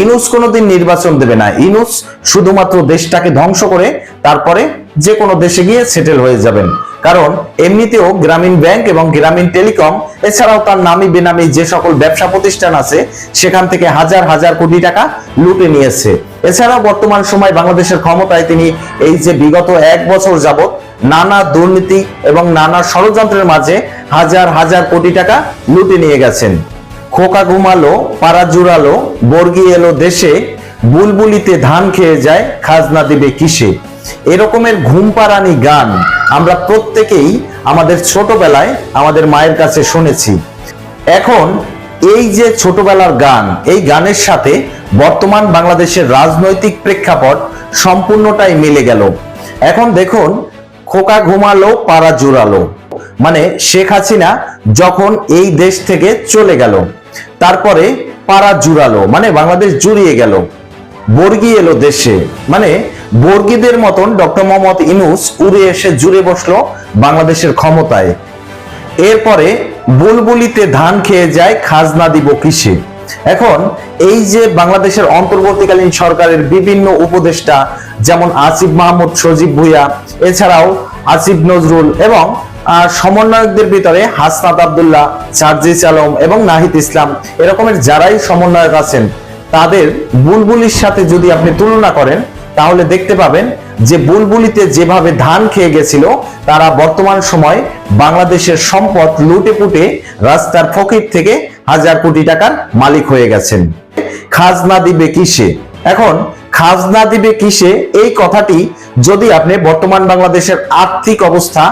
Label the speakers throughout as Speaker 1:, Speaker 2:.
Speaker 1: ইনুস কোনোদিন নির্বাচন দেবে না। ইনুস শুধুমাত্র দেশটাকে ধ্বংস করে তারপরে যে কোনো দেশে গিয়ে সেটেল হয়ে যাবেন। কারণ এমনিতেও গ্রামীণ ব্যাংক এবং গ্রামীণ টেলিকম, এছাড়াও তার নামি বেনামি যে সকল ব্যবসা প্রতিষ্ঠান আছে, সেখান থেকে হাজার হাজার কোটি টাকা লুটে নিয়েছে। এছাড়াও বর্তমান সময় বাংলাদেশের ক্ষমতায় তিনি এই যে বিগত এক বছর যাবত নানা দুর্নীতি এবং নানা ষড়যন্ত্রের মাঝে হাজার হাজার কোটি টাকা লুটে নিয়ে গেছেন। খোকা ঘুমালো পাড়া জুড়ালো, বর্গি এলো দেশে, বুলবুলিতে ধান খেয়ে যায়, খাজনা দিবে কিসে? এরকমের ঘুম পাড়ানি গান আমরা প্রত্যেকেই আমাদের ছোটবেলায় আমাদের মায়ের কাছে শুনেছি। এখন এই যে ছোটবেলার গান, এই গানের সাথে বর্তমান বাংলাদেশের রাজনৈতিক প্রেক্ষাপট সম্পূর্ণটাই মিলে গেল। এখন দেখুন, খোকা ঘুমালো পাড়া জুড়ালো। মানে শেখ হাসিনা যখন এই দেশ থেকে চলে গেল। তারপরে পাড়া জুড়ালো মানে বাংলাদেশ জুড়িয়ে গেল। বর্গি এলো দেশে মানে বর্গীদের মতন ডক্টর মোহাম্মদ ইনুস উড়ে এসে জুড়ে বসল বাংলাদেশের ক্ষমতায়। এরপরে বুলবুলিতে ধান খেয়ে যায়, খাজনা দিব কিসে? এখন এই যে বাংলাদেশের অন্তর্বর্তীকালীন সরকারের বিভিন্ন উপদেষ্টা, যেমন আসিফ মাহমুদ, সজীব ভুইয়া, এছাড়াও আসিফ নজরুল এবং সমন্বয়কদের ভিতরে হাসনাত আবদুল্লাহ সার্জিস আলম এবং নাহিদ ইসলাম এরকমের যারাই সমন্বয়ক আছেন, তাদের বুলবুলির সাথে যদি আপনি তুলনা করেন, তাহলে দেখতে পাবেন যে বুলবুলিতে যেভাবে ধান খেয়ে গেছিল, তারা বর্তমান সময় বাংলাদেশের সম্পদ লুটে পুটে রাস্তার ফকির থেকে হাজার কোটি টাকার মালিক হয়ে গেছেন। খাজনা দিবে কিসে? এখন খাজনা দিবে কিসে? এই কথাটি যদি আপনি বর্তমান বাংলাদেশের আর্থিক অবস্থা,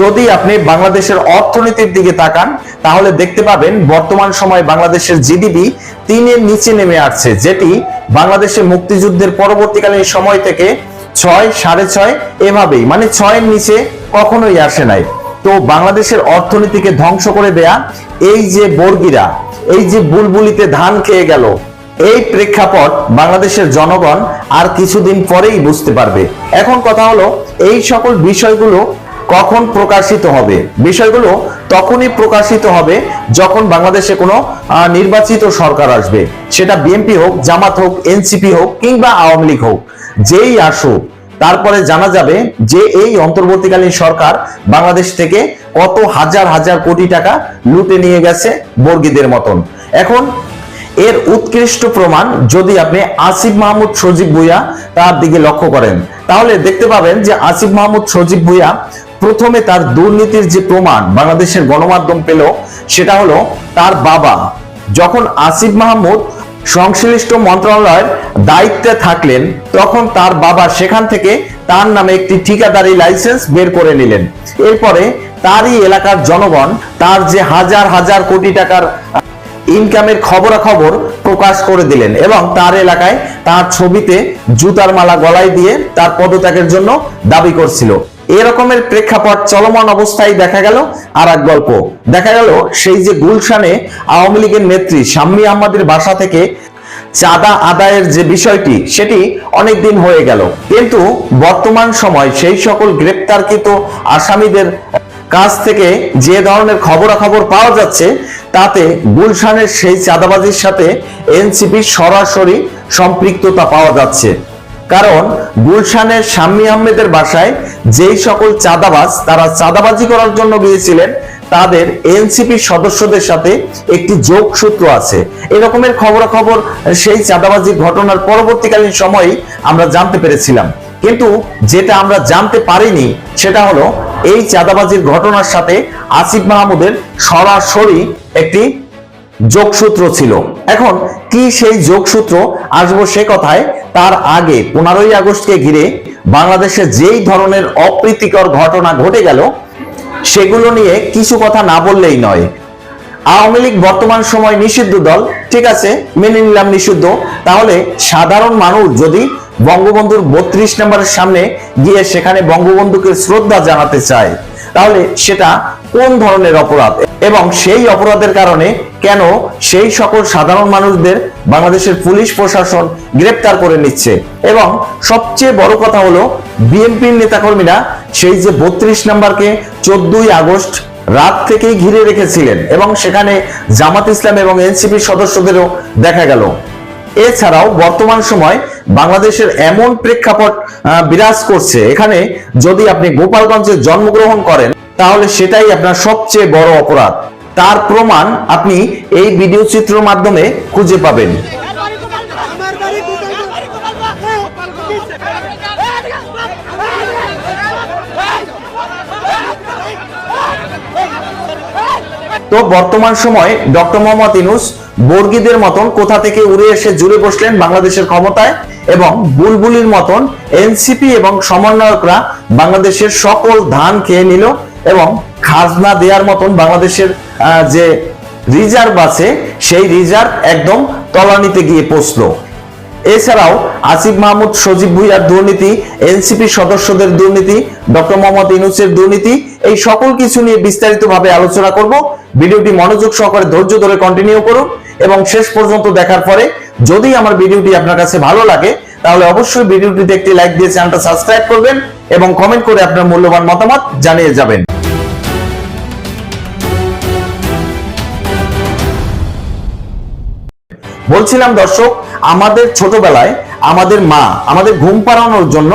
Speaker 1: যদি আপনি বাংলাদেশের অর্থনীতির দিকে তাকান, তাহলে দেখতে পাবেন বর্তমান সময় বাংলাদেশের জিডিপি তিনের নিচে নেমে আসছে, যেটি বাংলাদেশের মুক্তিযুদ্ধের পরবর্তীকালীন সময় থেকে ছয়, সাড়ে ছয় এভাবেই মানে ছয়ের নিচে কখনোই আসে নাই। তো বাংলাদেশের অর্থনীতিকে ধ্বংস করে দেয়া, এই যে বর্গিরা, এই যে বুলবুলিতে ধান খেয়ে গেল এই প্রেক্ষাপট বাংলাদেশের জনগণ আর কিছুদিন পরেই বুঝতে পারবে। এখন কথা হলো, এই সকল বিষয়গুলো কখন প্রকাশিত হবে? বিষয়গুলো তখনই প্রকাশিত হবে যখন বাংলাদেশে কোনো নির্বাচিত সরকার আসবে। সেটা বিএনপি হোক, জামাত হোক, এনসিপি হোক, কিংবা আওয়ামী লীগ হোক, যেই আসুক, তারপরে জানা যাবে যে এই অন্তর্বর্তীকালীন সরকার বাংলাদেশ থেকে কত হাজার হাজার কোটি টাকা লুটে নিয়ে গেছে বর্গীদের মতন। এখন এর উৎকৃষ্ট প্রমাণ যদি আপনি আসিফ মাহমুদ সজীব ভুইয়া তার দিকে লক্ষ্য করেন, তাহলে দেখতে পাবেন যে আসিফ মাহমুদ সজীব ভুইয়া প্রথমে তার দুর্নীতির যে প্রমাণ বাংলাদেশের গণমাধ্যম পেল, সেটা হলো তার বাবা। যখন আসিফ মাহমুদ সংশ্লিষ্ট মন্ত্রণালয়ের দায়িত্বে থাকলেন, তখন তার বাবা সেখান থেকে তার নামে একটি ঠিকাদারি লাইসেন্স বের করে নিলেন। এরপরে তারই এলাকার জনগণ তার যে হাজার হাজার কোটি টাকার ইনকামের খবরাখবর প্রকাশ করে দিলেন এবং তার এলাকায় তার ছবিতে জুতার মালা গলায় দিয়ে তার পদত্যাগের জন্য দাবি করছিল। এরকমের প্রেক্ষাপট চলমান অবস্থায় দেখা গেল আর এক গল্প। দেখা গেল সেই যে গুলশানে আওয়ামী লীগের নেত্রী শাম্মী আহমদের বাসা থেকে চাঁদা আদায়ের যে বিষয়টি, সেটি অনেক দিন হয়ে গেল। কিন্তু বর্তমান সময় সেই সকল গ্রেপ্তারকৃত আসামিদের কাছ থেকে যে ধরনের খবরাখবর পাওয়া যাচ্ছে তাতে গুলশানের সেই চাঁদাবাজির সাথে এনসিপির সরাসরি সম্পৃক্ততা পাওয়া যাচ্ছে। কারণ গুলশানের শাম্মী আহমেদের বাসায় যেই সকল চাঁদাবাজ তারা চাঁদাবাজি করার জন্য গিয়েছিলেন, তাদের এনসিপি সদস্যদের সাথে একটি যোগসূত্র আছে। এরকমের খবরাখবর সেই চাঁদাবাজির ঘটনার পরবর্তীকালীন সময়েই আমরা জানতে পেরেছিলাম। কিন্তু যেটা আমরা জানতে পারিনি, সেটা হলো এই চাঁদাবাজির ঘটনার সাথে আসিফ মাহমুদের সরাসরি একটি যোগসূত্র ছিল। এখন কি সেই যোগসূত্র? আসব সে কথায়। তার আগে পনেরোই আগস্টকে ঘিরে বাংলাদেশে যেই ধরনের অপ্রীতিকর ঘটনা ঘটে গেল, সেগুলো নিয়ে কিছু কথা না বললেই নয়। আওয়ামী লীগ বর্তমান সময় নিষিদ্ধ দল, ঠিক আছে, মেনে নিলাম নিষিদ্ধ। তাহলে সাধারণ মানুষ যদি বঙ্গবন্ধুর বত্রিশ নম্বরের সামনে গিয়ে সেখানে বঙ্গবন্ধুকে শ্রদ্ধা জানাতে চায়। তাহলে সেটা কোন ধরনের অপরাধ? এবং সেই অপরাধের কারণে কেন সেই সকল সাধারণ মানুষদের বাংলাদেশের পুলিশ প্রশাসন গ্রেপ্তার করে নিচ্ছে? এবং সবচেয়ে বড় কথা হলো, বিএনপির নেতাকর্মীরা সেই যে বত্রিশ নাম্বারকে চোদ্দই আগস্ট রাত থেকেই ঘিরে রেখেছিলেন এবং সেখানে জামাত ইসলাম এবং এনসিপির সদস্যদেরও দেখা গেল। এছাড়াও বর্তমান সময় বাংলাদেশের এমন প্রেক্ষাপট বিরাজ করছে। এখানে যদি আপনি গোপালগঞ্জে জন্মগ্রহণ করেন, তাহলে সেটাই আপনার সবচেয়ে বড় অপরাধ। তার প্রমাণ আপনি এই ভিডিও চিত্রের মাধ্যমে খুঁজে পাবেন। তো বর্তমান সময় ডক্টর মোহাম্মদ ইনুস বর্গীদের মতন কোথা থেকে উড়ে এসে জুড়ে বসলেন বাংলাদেশের ক্ষমতায়? এবং বুলবুলির মতন এনসিপি এবং সমন্বয়করা বাংলাদেশের সকল ধান খেয়ে নিল এবং খাজনা দেওয়ার মতন বাংলাদেশের যে রিজার্ভ আছে, সেই রিজার্ভ একদম তলানিতে গিয়ে পৌঁছলো। এছাড়াও আসিফ মাহমুদ, সজীব ভুইয়ার দুর্নীতি, এনসিপি সদস্যদের দুর্নীতি, ডক্টর মোহাম্মদ ইনুসের দুর্নীতি, এই সকল কিছু নিয়ে বিস্তারিতভাবে আলোচনা করব। ভিডিওটি মনোযোগ সহকারে ধৈর্য ধরে কন্টিনিউ করুন এবং শেষ পর্যন্ত দেখার পরে যদি আমার ভিডিওটি আপনার কাছে ভালো লাগে, তাহলে অবশ্যই ভিডিওটিতে একটি লাইক দিয়ে চ্যানেলটা সাবস্ক্রাইব করবেন এবং কমেন্ট করে আপনার মূল্যবান মতামত জানিয়ে যাবেন। বলছিলাম দর্শক, আমাদের ছোটবেলায় আমাদের মা আমাদের ঘুম পাড়ানোর জন্য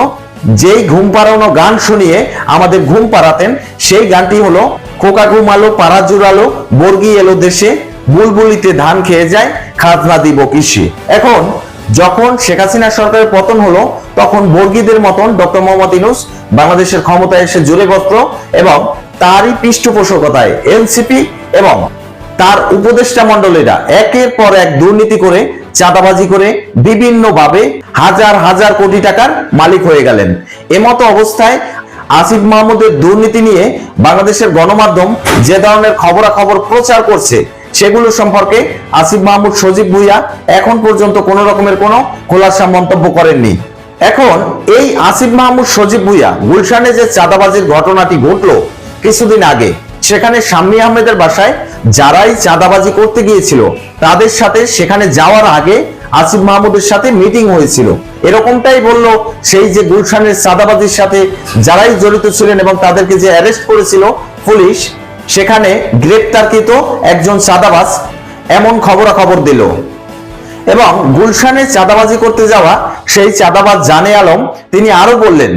Speaker 1: যেই ঘুম পাড়ানো গান শুনিয়ে আমাদের ঘুম পাড়াতেন, সেই গানটি হলো, খোকা ঘুমালো, পাড়া জুড়ালো বর্গি এলো দেশে, বুলবুলিতে ধান খেয়ে যায় খাজনা দিব কৃষি। এখন, যখন শেখ হাসিনা সরকারের পতন হলো, তখন বর্গীদের মতন ডক্টর মোহাম্মদ ইনুস বাংলাদেশের ক্ষমতায় এসে জুড়ে বসল এবং তারই পৃষ্ঠপোষকতায় এনসিপি এবং তার উপদেষ্টা মন্ডলীরা একের পর এক দুর্নীতি করে, চাঁদাবাজি করে বিভিন্নভাবে হাজার হাজার কোটি টাকার মালিক হয়ে গেলেন। এমতো অবস্থায় আসিফ মাহমুদের দুর্নীতি নিয়ে বাংলাদেশের গণমাধ্যম যে ধরনের খবরাখবর প্রচার করছে সেগুলো সম্পর্কে আসিফ মাহমুদ, সজীব ভুইয়া এখন পর্যন্ত কোনো রকমের কোনো খোলাসা মন্তব্য করেননি। এখন এই আসিফ মাহমুদ, সজীব ভুইয়া গুলশানে যে চাঁদাবাজির ঘটনাটি ঘটলো কিছুদিন আগে, সেখানে শাম্মী আহমেদের বাসায় যারাই চাঁদাবাজি করতে গিয়েছিল, তাদের সাথে সেখানে যাওয়ার আগে আসিফ মাহমুদের সাথে মিটিং হয়েছিল। এরকমটাই বলল সেই যে গুলশানের চাঁদাবাজির সাথে যারাই জড়িত ছিলেন এবং তাদেরকে যে অ্যারেস্ট করেছিল পুলিশ সেখানে গ্রেপ্তারকৃত একজন চাঁদাবাজ এমন খবরাখবর দিল। এবং গুলশানে চাঁদাবাজি করতে যাওয়া সেই চাঁদাবাজ জানে আলম, তিনি আরও বললেন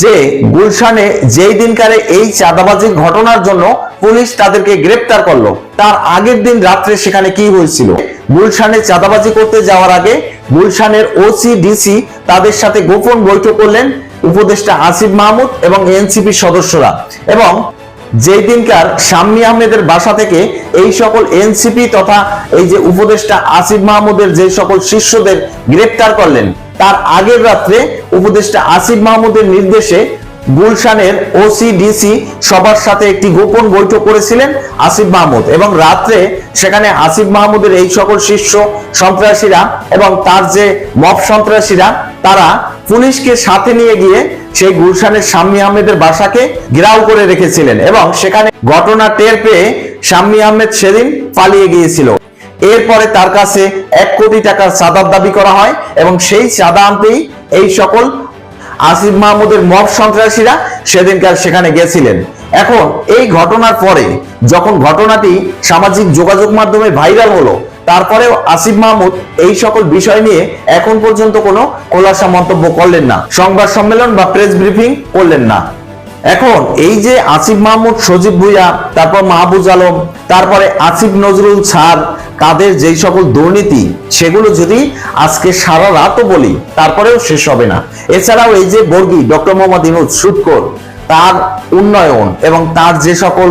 Speaker 1: যে গুলশানে যেই দিনকারে এই চাঁদাবাজির ঘটনার জন্য পুলিশ তাদেরকে গ্রেপ্তার করল, তার আগের দিন রাত্রে সেখানে কি হয়েছিল? গুলশানে চাঁদাবাজি করতে যাওয়ার আগে গুলশানের ওসি ডিসি তাদের সাথে গোপন বৈঠক করলেন উপদেষ্টা আসিফ মাহমুদ এবং এনসিপি সদস্যরা। এবং যেই দিনকার শাম্মী আহমেদের বাসা থেকে এই সকল এনসিপি তথা এই যে উপদেষ্টা আসিফ মাহমুদের যে সকল শিষ্যদের গ্রেপ্তার করলেন, তার আগের রাত্রে উপদেষ্টা আসিফ মাহমুদের নির্দেশে গুলশানের ওসিডিসি সবার সাথে একটি গোপন বৈঠক করেছিলেন আসিফ মাহমুদ এবং রাত্রে সেখানে আসিফ মাহমুদের এই সকল শিষ্য সন্ত্রাসীরা এবং তার যে মব সন্ত্রাসীরা, তারা পুলিশকে সাথে নিয়ে গিয়ে সেই গুলশানের শাম্মী আহমেদের বাসাকে ঘেরাও করে রেখেছিলেন এবং সেখানে ঘটনা টের পেয়ে শাম্মী আহমেদ সেদিন পালিয়ে গিয়েছিল। এরপরে তার কাছে এক কোটি টাকার চাঁদার দাবি করা হয় এবং সেই চাঁদা আনতেই এই সকল আসিফ মাহমুদের মব সন্ত্রাসীরা সেদিনকার সেখানে গেছিলেন। এখন এই ঘটনার পরে যখন ঘটনাটি সামাজিক যোগাযোগ মাধ্যমে ভাইরাল হলো তারপরেও আসিফ মাহমুদ এই সকল বিষয় নিয়ে এখন পর্যন্ত কোনো খোলাসা মন্তব্য করলেন না। সংবাদ সম্মেলন বা প্রেস ব্রিফিং করলেন না। এখন এই যে আসিফ মাহমুদ, সজীব ভুইয়া, তারপর মাহবুজ আলম, তারপরে আসিফ নজরুল ছাড়, তাদের যেই সকল দুর্নীতি, সেগুলো যদি আজকে সারা রাতও বলি, তারপরেও শেষ হবে না। এছাড়াও এই যে বর্গী ডক্টর মোহাম্মদ ইনুদ সুৎকর, তার উন্নয়ন এবং তার যে সকল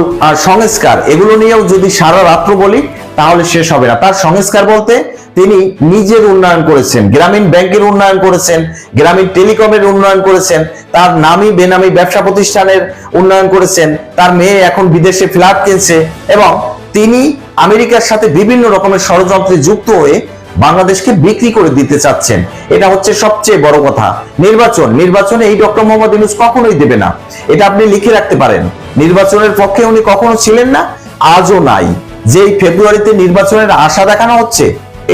Speaker 1: সংস্কার, এগুলো নিয়েও যদি সারা রাত্র বলি তাহলে শেষ হবে না। তার সংস্কার বলতে তিনি নিজের উন্নয়ন করেছেন, গ্রামীণ ব্যাংকের উন্নয়ন করেছেন, গ্রামীণ টেলিকমের উন্নয়ন করেছেন, তার নামি বেনামি ব্যবসা প্রতিষ্ঠানের উন্নয়ন করেছেন, তার মেয়ে এখন বিদেশে ফ্ল্যাট কিনছে এবং তিনি আমেরিকার সাথে বিভিন্ন রকমের ষড়যন্ত্রে যুক্ত হয়ে বাংলাদেশকে বিক্রি করে দিতে চাচ্ছেন। এটা হচ্ছে সবচেয়ে বড় কথা। নির্বাচন, নির্বাচনে এই ডক্টর মোহাম্মদ ইউনুস কখনোই দেবে না। এটা আপনি লিখে রাখতে পারেন। নির্বাচনের পক্ষে উনি কখনো ছিলেন না, আজও নাই। যেই ফেব্রুয়ারিতে নির্বাচনের আশা দেখানো হচ্ছে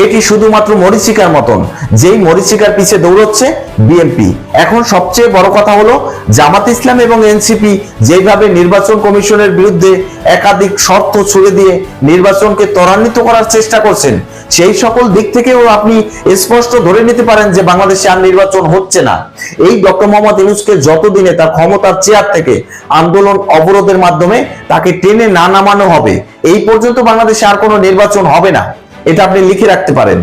Speaker 1: এটি শুধুমাত্র মরিচিকার মতন। যেই মরিচিকার পিছে দৌড়চ্ছে বিএনপি। এখন সবচেয়ে বড় কথা হলো, জামাত ইসলাম এবং এনসিপি যেভাবে নির্বাচন কমিশনের বিরুদ্ধে একাধিক শর্ত ছুড়ে দিয়ে নির্বাচনকে ত্বরান্বিত করার চেষ্টা করছেন, সেই সকল দিক থেকেও আপনি স্পষ্ট ধরে নিতে পারেন যে বাংলাদেশে আর নির্বাচন হচ্ছে না। এই ডক্টর মোহাম্মদ ইউনুসকে যতদিনে তার ক্ষমতার চেয়ার থেকে আন্দোলন অবরোধের মাধ্যমে তাকে টেনে না নামানো হবে, এই পর্যন্ত বাংলাদেশে আর কোনো নির্বাচন হবে না। এটা আপনি লিখে রাখতে পারেন।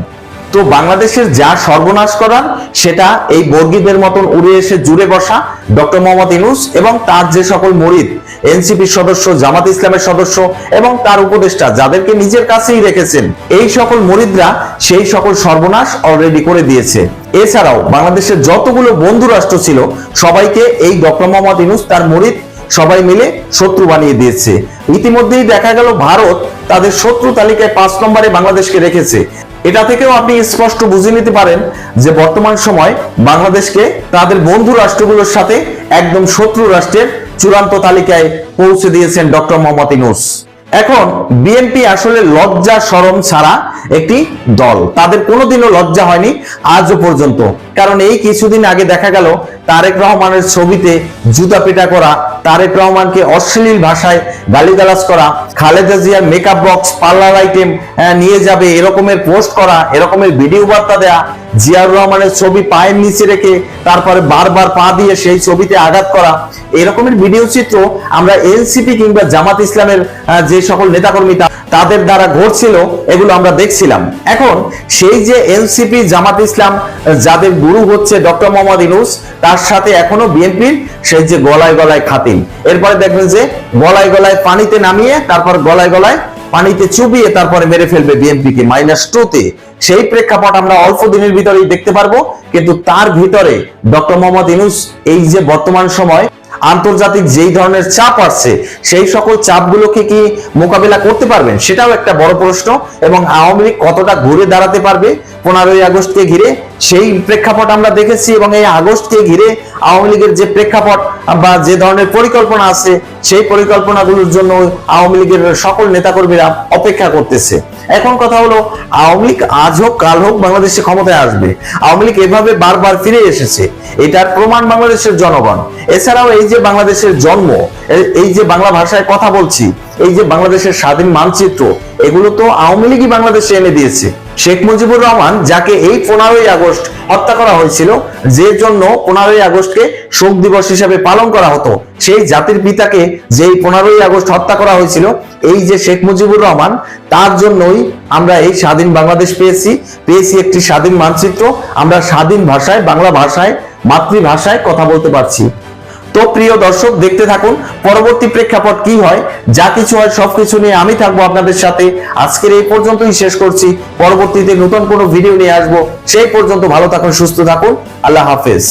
Speaker 1: তো বাংলাদেশের যা সর্বনাশ করার, সেটা এই বর্গীদের মতন উড়ে এসে জুড়ে বসা ডক্টর মোহাম্মদ ইনুস এবং তার যে সকল মরিদ, এনসিপির সদস্য, জামাত ইসলামের সদস্য এবং তার উপদেষ্টা, যাদেরকে নিজের কাছেই রেখেছেন, এই সকল মরিদরা সেই সকল সর্বনাশ অলরেডি করে দিয়েছে। এছাড়াও বাংলাদেশের যতগুলো বন্ধু রাষ্ট্র ছিল, সবাইকে এই ডক্টর মোহাম্মদ ইনুস তার মরিদ সবাই মিলে শত্রু বানিয়ে দিয়েছে। ইতিমধ্যেই দেখা গেল ভারত তাদের শত্রু তালিকায় পাঁচ নম্বরে বাংলাদেশকে রেখেছে। এটা থেকেও আপনি স্পষ্ট বুঝে নিতে পারেন যে বর্তমান সময় বাংলাদেশকে তাদের বন্ধু রাষ্ট্রগুলোর সাথে একদম শত্রু রাষ্ট্রের চূড়ান্ত তালিকায় পৌঁছে দিয়েছেন ডক্টর মোহাম্মদ ইনুস এখন বিএনপি আসলে লজ্জা শরম ছাড়া একটি দল। তাদের কোনোদিনও লজ্জা হয়নি আজও পর্যন্ত। কারণ এই কিছুদিন আগে দেখা গেল তারেক রহমানের ছবিতে জুতা পেটা করা তারেক রহমানকে অশ্লীল ভাষায় গালিগালাজ করা, খালেদা জিয়ার মেকআপ বক্স পার্লার আইটেম নিয়ে যাবে, এরকমের পোস্ট করা, এরকমের ভিডিও বার্তা দেয়া জিয়াউর রহমানের ছবি পায়ের নিচে রেখে তারপরে বারবার পা দিয়ে সেই ছবিতে আঘাত করা, এরকমের ভিডিও চিত্র আমরা এনসিপি কিংবা জামাত ইসলামের যে সকল নেতাকর্মী তাদের দ্বারা ঘটছিল, এগুলো আমরা দেখছিলাম। এখন সেই যে এনসিপি, জামাত ইসলাম, যাদের গুরু হচ্ছে ডক্টর মোহাম্মদ ইনুস তার সাথে এখনও বিএনপির সেই যে গলায় গলায় খাতিন এরপরে দেখবেন যে গলায় গলায় পানিতে নামিয়ে, তারপর গলায় গলায় পানিতে চুবিয়ে তারপরে মেরে ফেলবে বিএনপিকে মাইনাস টু তে। সেই প্রেক্ষাপট আমরা অল্প দিনের ভিতরেই দেখতে পারব। কিন্তু তার ভিতরে ডক্টর মোহাম্মদ ইনুস এই যে বর্তমান সময় আন্তর্জাতিক যেই ধরনের চাপ আসছে, সেই সকল চাপগুলোকে কি মোকাবিলা করতে পারবেন? সেটাও একটা বড় প্রশ্ন। এবং আওয়ামী লীগ কতটা ঘুরে দাঁড়াতে পারবে পনেরোই আগস্টকে ঘিরে, সেই প্রেক্ষাপট আমরা দেখেছি। এবং এই আগস্টকে ঘিরে আওয়ামী লীগের যে প্রেক্ষাপট বা যে ধরনের পরিকল্পনা আছে, সেই পরিকল্পনাগুলোর জন্য আওয়ামী লীগের সকল নেতাকর্মীরা অপেক্ষা করতেছে। এখন কথা হলো, আওয়ামী লীগ আজ হোক, কাল হোক বাংলাদেশে ক্ষমতায় আসবে। আওয়ামী লীগ এভাবে বারবার ফিরে এসেছে। এটার প্রমাণ বাংলাদেশের জনগণ। এছাড়াও এই যে বাংলাদেশের জন্ম এই যে বাংলা ভাষায় কথা বলছি, এই যে বাংলাদেশের স্বাধীন মানচিত্র, এগুলো তো আওয়ামী লীগই বাংলাদেশে এনে দিয়েছে। শেখ মুজিবুর রহমান যাকে এই পনেরোই আগস্ট হত্যা করা হয়েছিল, যে জন্য পনেরোই আগস্টকে শোক দিবস হিসেবে পালন করা হতো, সেই জাতির পিতাকে যেই পনেরোই আগস্ট হত্যা করা হয়েছিল, এই যে শেখ মুজিবুর রহমান, তার জন্যই আমরা এই স্বাধীন বাংলাদেশ পেয়েছি পেয়েছি একটি স্বাধীন মানচিত্র, আমরা স্বাধীন ভাষায়, বাংলা ভাষায়, মাতৃভাষায় কথা বলতে পারছি। তো প্রিয় দর্শক, দেখতে থাকুন, পরবর্তী প্রেক্ষাপট কি হয়, যা কিছু হয়, সবকিছু নিয়ে আমি থাকব আপনাদের সাথে। আজকের এই পর্যন্তই শেষ করছি। পরবর্তীতে নতুন কোনো ভিডিও নিয়ে আসব। সেই পর্যন্ত ভালো থাকুন, সুস্থ থাকুন। আল্লাহ হাফেজ।